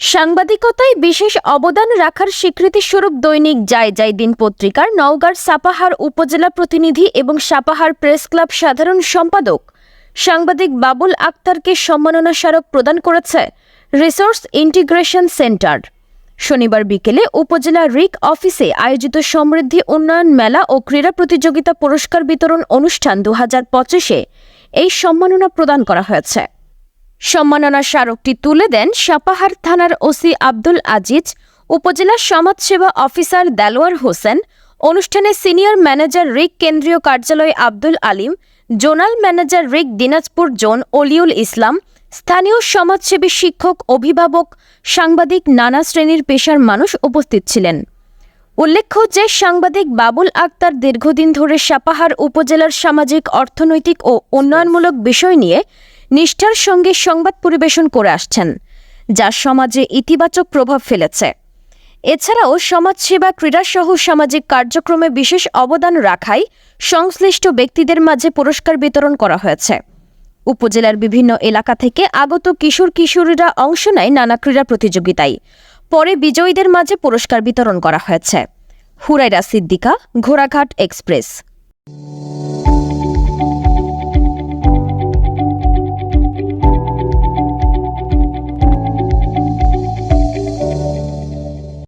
সাংবাদিকতায় বিশেষ অবদান রাখার স্বীকৃতিস্বরূপ দৈনিক যায় যায় দিন পত্রিকার নওগাঁর সাপাহার উপজেলা প্রতিনিধি এবং সাপাহার প্রেস ক্লাব সাধারণ সম্পাদক সাংবাদিক বাবুল আক্তারকে সম্মাননা স্মারক প্রদান করেছে রিসোর্স ইন্টিগ্রেশন সেন্টার। শনিবার বিকেলে উপজেলা রিক অফিসে আয়োজিত সমৃদ্ধি উন্নয়ন মেলা ও ক্রীড়া প্রতিযোগিতা পুরস্কার বিতরণ অনুষ্ঠান দু হাজার পঁচিশে এই সম্মাননা প্রদান করা হয়েছে। সম্মাননা স্মারকটি তুলে দেন সাপাহার থানার ওসি আব্দুল আজিজ, উপজেলা সমাজসেবা অফিসার দেলোয়ার হোসেন, অনুষ্ঠানে সিনিয়র ম্যানেজার রিক কেন্দ্রীয় কার্যালয় Abdul Alim, zonal manager RIC Dinajpur zone Oliul Islam, স্থানীয় সমাজসেবী শিক্ষক, অভিভাবক, সাংবাদিক নানা শ্রেণির পেশার মানুষ উপস্থিত ছিলেন। উল্লেখ্য যে সাংবাদিক বাবুল আক্তার দীর্ঘদিন ধরে সাপাহার উপজেলার সামাজিক, অর্থনৈতিক ও উন্নয়নমূলক বিষয় নিয়ে নিষ্ঠার সঙ্গে সংবাদ পরিবেশন করে আসছেন, যা সমাজে ইতিবাচক প্রভাব ফেলেছে। এছাড়াও সমাজসেবা ক্রীড়াসহ সামাজিক কার্যক্রমে বিশেষ অবদান রাখায় সংশ্লিষ্ট ব্যক্তিদের মাঝে পুরস্কার বিতরণ করা হয়েছে। উপজেলার বিভিন্ন এলাকা থেকে আগত কিশোর কিশোরীরা অংশ নেয় নানা ক্রীড়া প্রতিযোগিতায়। পরে বিজয়ীদের মাঝে পুরস্কার বিতরণ করা হয়েছে। হুরাইরা সিদ্দিকা, ঘোড়াঘাট এক্সপ্রেস।